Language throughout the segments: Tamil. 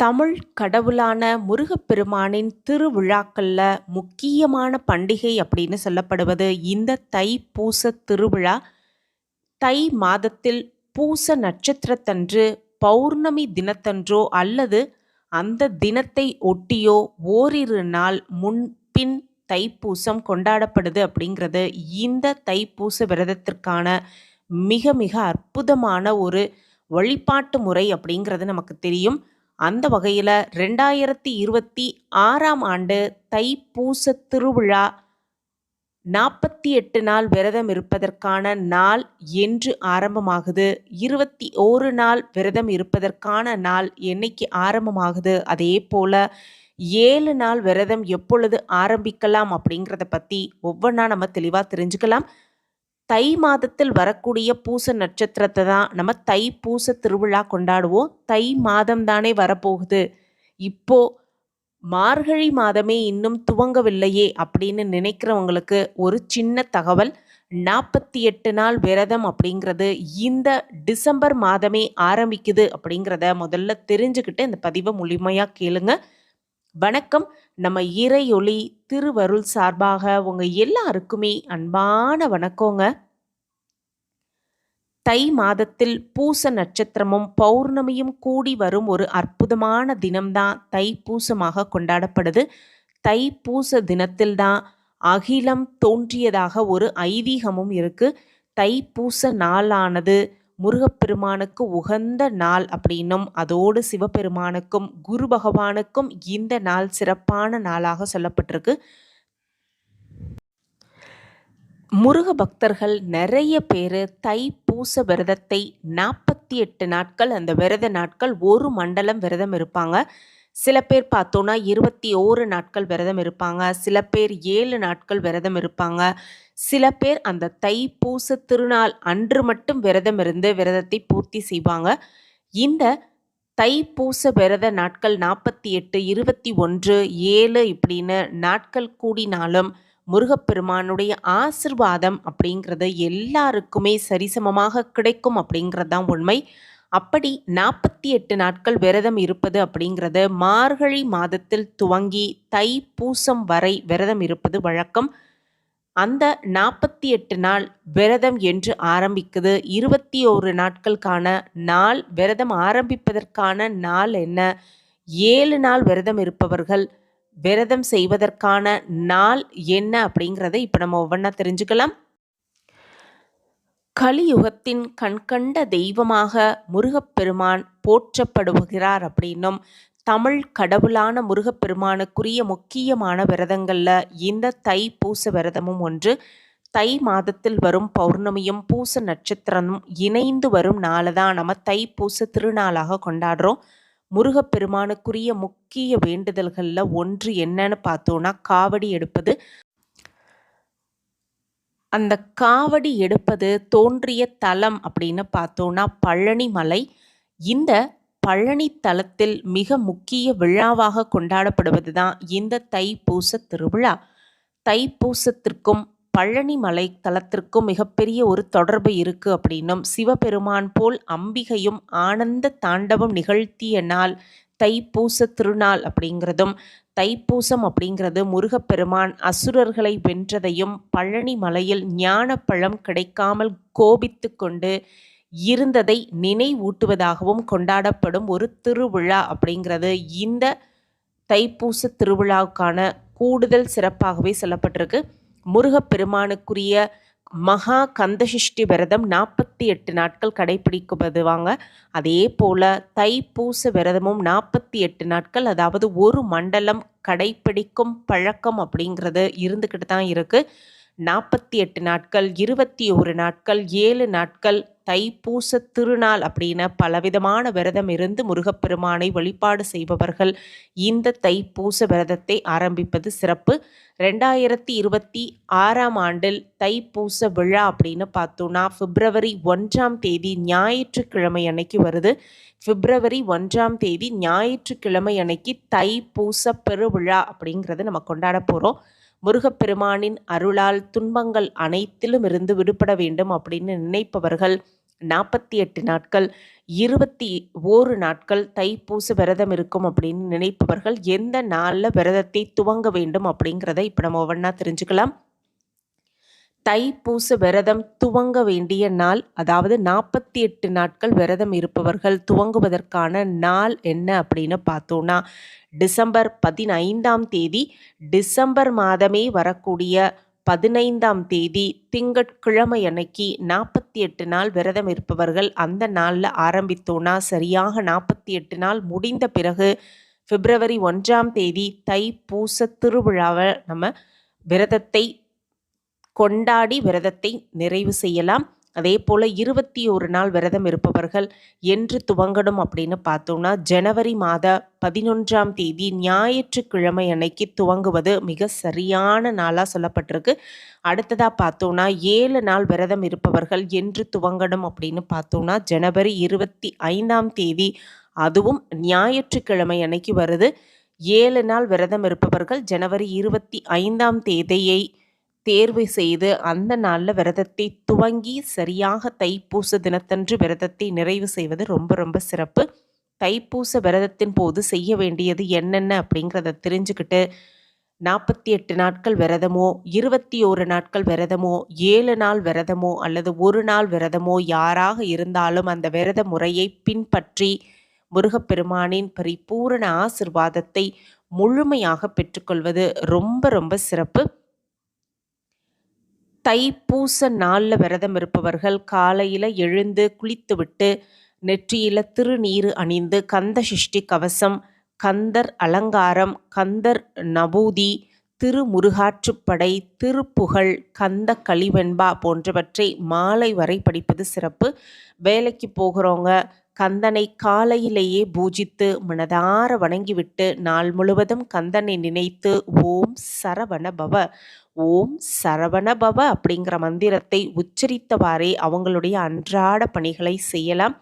தமிழ் கடவுளான முருகப்பெருமானின் திருவிழாக்களில் முக்கியமான பண்டிகை அப்படின்னு சொல்லப்படுவது இந்த தைப்பூச திருவிழா. தை மாதத்தில் பூச நட்சத்திரத்தன்று பௌர்ணமி தினத்தன்றோ அல்லது அந்த தினத்தை ஒட்டியோ ஓரிரு நாள் முன்பின் தைப்பூசம் கொண்டாடப்படுது அப்படிங்கிறது இந்த தைப்பூச விரதத்திற்கான மிக மிக அற்புதமான ஒரு வழிபாட்டு முறை அப்படிங்கிறது நமக்கு தெரியும். அந்த வகையில் ரெண்டாயிரத்தி இருபத்தி ஆறாம் ஆண்டு தைப்பூச திருவிழா 48 நாள் விரதம் இருப்பதற்கான நாள் என்று ஆரம்பமாகுது. 21 நாள் விரதம் இருப்பதற்கான நாள் என்னைக்கு ஆரம்பமாகுது, அதே போல் ஏழு நாள் விரதம் எப்பொழுது ஆரம்பிக்கலாம் அப்படிங்கிறத பற்றி ஒவ்வொன்றா நம்ம தெளிவாக தெரிஞ்சுக்கலாம். தை மாதத்தில் வரக்கூடிய பூச நட்சத்திரத்தை தான் நம்ம தை பூச திருவிழா கொண்டாடுவோம். தை மாதம் தானே வரப்போகுது. இப்போ மார்கழி மாதமே இன்னும் துவங்கவில்லையே அப்படின்னு நினைக்கிறவங்களுக்கு ஒரு சின்ன தகவல். 48 நாள் விரதம் அப்படிங்கிறது இந்த டிசம்பர் மாதமே ஆரம்பிக்குது அப்படிங்கிறத முதல்ல தெரிஞ்சுக்கிட்டு இந்த பதிவை முழுமையாக கேளுங்க. வணக்கம். நம்ம இறையொளி திருவருள் சார்பாக உங்க எல்லாருக்குமே அன்பான வணக்கங்க. தை மாதத்தில் பூச நட்சத்திரமும், பௌர்ணமியும் கூடி வரும் ஒரு அற்புதமான தினம்தான் தை பூசமாக கொண்டாடப்படுது. தை தினத்தில் தான் அகிலம் தோன்றியதாக ஒரு ஐதீகமும் இருக்கு. பூச நாளானது முருகப்பெருமானுக்கு உகந்த நாள் அப்படின்னும், அதோடு சிவபெருமானுக்கும், குரு பகவானுக்கும் இந்த நாள் சிறப்பான நாளாக சொல்லப்பட்டிருக்கு. முருக பக்தர்கள் நிறைய பேர் தை தைப்பூச விரதத்தை 48 நாட்கள் அந்த விரத நாட்கள் ஒரு மண்டலம் விரதம் இருப்பாங்க. சில பேர் பார்த்தோன்னா இருபத்தி ஓரு நாட்கள் விரதம் இருப்பாங்க. சில பேர் ஏழு நாட்கள் விரதம் இருப்பாங்க. சில பேர் அந்த தைப்பூச திருநாள் அன்று மட்டும் விரதம் இருந்து விரதத்தை பூர்த்தி செய்வாங்க. இந்த தைப்பூச விரத நாட்கள் 48, 21, 7 இப்படின்னு நாட்கள் கூடினாலும் முருகப்பெருமானுடைய ஆசிர்வாதம் அப்படிங்கிறது எல்லாருக்குமே சரிசமமாக கிடைக்கும் அப்படிங்கிறது தான் உண்மை. அப்படி 48 நாட்கள் விரதம் இருப்பது அப்படிங்கிறது மார்கழி மாதத்தில் துவங்கி தை பூசம் வரை விரதம் இருப்பது வழக்கம். அந்த 48 நாள் விரதம் என்று ஆரம்பிக்குது. 21 நாட்களுக்கான நாள் விரதம் ஆரம்பிப்பதற்கான நாள் என்ன? ஏழு நாள் விரதம் இருப்பவர்கள் விரதம் செய்வதற்கான நாள் என்ன அப்படிங்கிறத இப்போ நம்ம ஒவ்வொன்றா தெரிஞ்சுக்கலாம். கலியுகத்தின் கண்கண்ட தெய்வமாக முருகப்பெருமான் போற்றப்படுகிறார் அப்படின்னும், தமிழ் கடவுளான முருகப்பெருமானுக்குரிய முக்கியமான விரதங்களில் இந்த தை பூச விரதமும் ஒன்று. தை மாதத்தில் வரும் பௌர்ணமியும், பூச நட்சத்திரமும் இணைந்து வரும் நாளை தான் நம்ம தைப்பூச திருநாளாக கொண்டாடுறோம். முருகப்பெருமானுக்குரிய முக்கிய வேண்டுதல்களில் ஒன்று என்னன்னு பார்த்தோன்னா காவடி எடுப்பது. அந்த காவடி எடுப்பது தோன்றிய தலம் அப்படின்னு பார்த்தோம்னா பழனி மலை. இந்த பழனி தலத்தில் மிக முக்கிய விழாவாக கொண்டாடப்படுவது தான் இந்த தைப்பூச திருவிழா. தைப்பூசத்திற்கும், பழனி மலை தலத்திற்கும் மிகப்பெரிய ஒரு தொடர்பு இருக்கு அப்படின்னும், சிவபெருமான் போல் அம்பிகையும் ஆனந்த தாண்டவம் நிகழ்த்திய நாள் தைப்பூச திருநாள் அப்படிங்கிறதும், தைப்பூசம் அப்படிங்கிறது முருகப்பெருமான் அசுரர்களை வென்றதையும், பழனி மலையில் ஞானப்பழம் கிடைக்காமல் கோபித்து கொண்டு இருந்ததை நினைவூட்டுவதாகவும் கொண்டாடப்படும் ஒரு திருவிழா அப்படிங்கிறது இந்த தைப்பூச திருவிழாவுக்கான கூடுதல் சிறப்பாகவே சொல்லப்பட்டிருக்கு. முருகப்பெருமானுக்குரிய மகா கந்தசிஷ்டி விரதம் 48 நாட்கள் கடைப்பிடிக்கப்படுவாங்க. அதேபோல தைப்பூச விரதமும் 48 நாட்கள் அதாவது ஒரு மண்டலம் கடைப்பிடிக்கும் பழக்கம் அப்படிங்கிறது இருந்துக்கிட்டு தான் இருக்குது நாற்பத்தி எட்டு நாட்கள், 21 நாட்கள், ஏழு நாட்கள் தைப்பூச திருநாள் அப்படின்னு பலவிதமான விரதம் இருந்து முருகப்பெருமானை வழிபாடு செய்பவர்கள் இந்த தைப்பூச விரதத்தை ஆரம்பிப்பது சிறப்பு. 2026ஆம் ஆண்டில் தைப்பூச விழா அப்படின்னு பார்த்தோம்னா, பிப்ரவரி ஒன்றாம் தேதி ஞாயிற்றுக்கிழமை அன்னைக்கு வருது. பிப்ரவரி ஒன்றாம் தேதி ஞாயிற்றுக்கிழமை அன்னைக்கு தைப்பூச பெருவிழா அப்படிங்கிறத நம்ம கொண்டாட போகிறோம் முருகப்பெருமானின் அருளால் துன்பங்கள் அனைத்திலும் இருந்து விடுபட வேண்டும் அப்படின்னு நினைப்பவர்கள் நாற்பத்தி எட்டு நாட்கள் இருபத்தி ஓரு நாட்கள் தைப்பூச விரதம் இருக்கும் அப்படின்னு நினைப்பவர்கள் எந்த நாளில் விரதத்தை துவங்க வேண்டும் அப்படிங்கிறத இப்போ நம்ம ஒவ்வொன்றா தெரிஞ்சுக்கலாம். தைப்பூச விரதம் துவங்க வேண்டிய நாள் அதாவது நாற்பத்தி எட்டு நாட்கள் விரதம் இருப்பவர்கள் துவங்குவதற்கான நாள் என்ன அப்படின்னு பார்த்தோன்னா டிசம்பர் பதினைந்தாம் தேதி டிசம்பர் மாதமே வரக்கூடிய பதினைந்தாம் தேதி திங்கட்கிழமை அன்னைக்கு நாற்பத்தி எட்டு நாள் விரதம் இருப்பவர்கள் அந்த நாளில் ஆரம்பித்தோன்னா சரியாக நாற்பத்தி எட்டு நாள் முடிந்த பிறகு பிப்ரவரி ஒன்றாம் தேதி தை பூச திருவிழாவை நம்ம விரதத்தை கொண்டாடி விரதத்தை நிறைவு செய்யலாம். அதே போல் இருபத்தி ஒரு நாள் விரதம் இருப்பவர்கள் என்று துவங்கணும் அப்படின்னு பார்த்தோம்னா ஜனவரி மாத பதினொன்றாம் தேதி ஞாயிற்றுக்கிழமை அன்னைக்கு துவங்குவது மிக சரியான நாளாக சொல்லப்பட்டிருக்கு. அடுத்ததாக பார்த்தோன்னா ஏழு நாள் விரதம் இருப்பவர்கள் என்று துவங்கணும் அப்படின்னு பார்த்தோம்னா ஜனவரி இருபத்தி ஐந்தாம் தேதி அதுவும் ஞாயிற்றுக்கிழமை அன்னைக்கு வருது. ஏழு நாள் விரதம் இருப்பவர்கள் ஜனவரி இருபத்தி ஐந்தாம் தேதியை தேர்வு செய்து அந்த நாளில் விரதத்தை துவங்கி சரியாக தைப்பூச தினத்தன்று விரதத்தை நிறைவு செய்வது ரொம்ப ரொம்ப சிறப்பு. தைப்பூச விரதத்தின் போது செய்ய வேண்டியது என்னென்ன அப்படிங்கிறத தெரிஞ்சுக்கிட்டு நாற்பத்தி எட்டு நாட்கள் விரதமோ இருபத்தி ஓரு நாட்கள் விரதமோ ஏழு நாள் விரதமோ அல்லது ஒரு நாள் விரதமோ யாராக இருந்தாலும் அந்த விரத முறையை பின்பற்றி முருகப்பெருமானின் பரிபூரண ஆசிர்வாதத்தை முழுமையாக பெற்றுக்கொள்வது ரொம்ப ரொம்ப சிறப்பு. தைப்பூச நாளில் விரதம் இருப்பவர்கள் காலையில் எழுந்து குளித்துவிட்டு நெற்றியில் திருநீர் அணிந்து கந்த சிஷ்டி கவசம் கந்தர் அலங்காரம் கந்தர் நபூதி திருமுருகாற்றுப்படை திருப்புகழ் கந்த களிவெண்பா போன்றவற்றை மாலை வரை படிப்பது சிறப்பு. வேலைக்கு போகிறவங்க கந்தனை காலையிலேயே பூஜித்து மனதார வணங்கிவிட்டு நாள் முழுவதும் கந்தனை நினைத்து ஓம் சரவண பவ ஓம் சரவண பவ அப்படிங்கிற மந்திரத்தை உச்சரித்தவாறே அவங்களுடைய அன்றாட பணிகளை செய்யலாம்.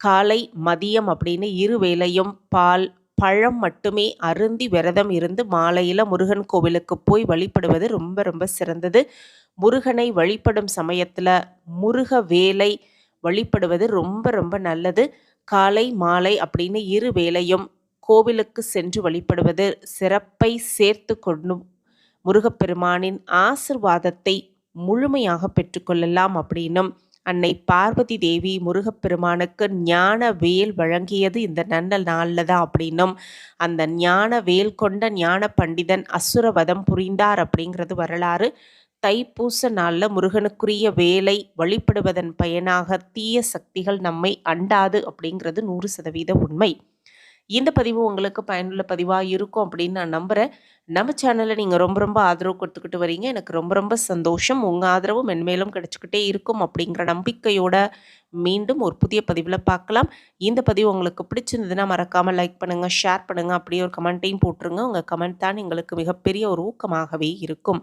காலை மதியம் அப்படின்னு இரு வேளையும் பால் பழம் மட்டுமே அருந்தி விரதம் இருந்து மாலையில் முருகன் கோவிலுக்கு போய் வழிபடுவது ரொம்ப ரொம்ப சிறந்தது. முருகனை வழிபடும் சமயத்தில் முருக வேலை வழிபடுவது ரொம்ப ரொம்ப நல்லது. காலை மாலை அப்படின்னு இரு வேளையும் கோவிலுக்கு சென்று வழிபடுவது சிறப்பை சேர்த்து கொண்டு முருகப்பெருமானின் ஆசிர்வாதத்தை முழுமையாக பெற்றுக்கொள்ளலாம் அப்படின்னும் அன்னை பார்வதி தேவி முருகப்பெருமானுக்கு ஞான வேல் வழங்கியது இந்த நல்ல நாளில் தான் அப்படின்னும் அந்த ஞான வேல் கொண்ட ஞான பண்டிதன் அசுரவதம் புரிந்தார் அப்படிங்கிறது வரலாறு. தைப்பூச நாளில் முருகனுக்குரிய வேலை வழிபடுவதன் பயனாக தீய சக்திகள் நம்மை அண்டாது அப்படிங்கிறது நூறு சதவீத உண்மை. இந்த பதிவு உங்களுக்கு பயனுள்ள பதிவாக இருக்கும் அப்படின்னு நான் நம்புகிறேன் நம்ம சேனலில் நீங்கள் ரொம்ப ரொம்ப ஆதரவு கொடுத்துக்கிட்டு வரீங்க. எனக்கு ரொம்ப ரொம்ப சந்தோஷம். உங்கள் ஆதரவு மென்மேலும் கிடச்சிக்கிட்டே இருக்கும் அப்படிங்கிற நம்பிக்கையோட மீண்டும் ஒரு புதிய பதிவில் பார்க்கலாம். இந்த பதிவு உங்களுக்கு பிடிச்சிருந்ததுன்னா மறக்காமல் லைக் பண்ணுங்கள் ஷேர் பண்ணுங்கள் அப்படியே ஒரு கமெண்ட்டையும் போட்டுருங்க. உங்கள் கமெண்ட் தான் எங்களுக்கு மிகப்பெரிய ஒரு ஊக்கமாகவே இருக்கும்.